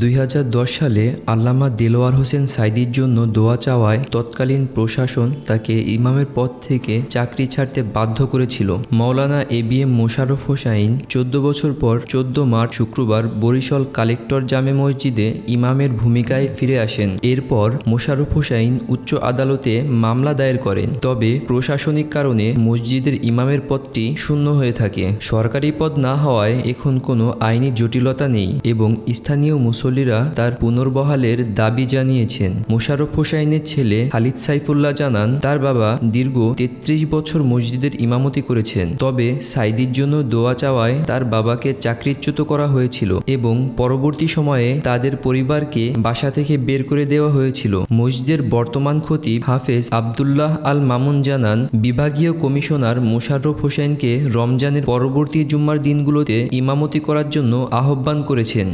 দুই হাজার দশ সালে আল্লামা দেলোয়ার হোসেন সাইদির জন্য দোয়া চাওয়ায় তৎকালীন প্রশাসন তাকে ইমামের পদ থেকে চাকরি ছাড়তে বাধ্য করেছিল। মৌলানা A B M Mosharraf Hossain চোদ্দ বছর পর চোদ্দ মার্চ শুক্রবার বরিশাল কালেক্টর জামে মসজিদে ইমামের ভূমিকায় ফিরে আসেন। এরপর মোশাররফ হোসাইন উচ্চ আদালতে মামলা দায়ের করেন। তবে প্রশাসনিক কারণে মসজিদের ইমামের পদটি শূন্য হয়ে থাকে। সরকারি পদ না হওয়ায় এখন কোনো আইনি জটিলতা নেই এবং স্থানীয় মুসল্লিরা তার পুনর্বহালের দাবি জানিয়েছেন। মোশাররফ হোসাইনের ছেলে খালিদ সাইফুল্লাহ জানান, তার বাবা দীর্ঘ তেত্রিশ বছর মসজিদের ইমামতি করেছেন। তবে সাইদির জন্য দোয়া চাওয়ায় তার বাবাকে চাকরিচ্যুত করা হয়েছিল এবং পরবর্তী সময়ে তাদের পরিবারকে বাসা থেকে বের করে দেওয়া হয়েছিল। মসজিদের বর্তমান খতিব হাফেজ আবদুল্লাহ আল মামুন জানান, বিভাগীয় কমিশনার মোশাররফ হোসেনকে রমজানের পরবর্তী জুম্মার দিনগুলোতে ইমামতি করার জন্য আহ্বান করেছেন।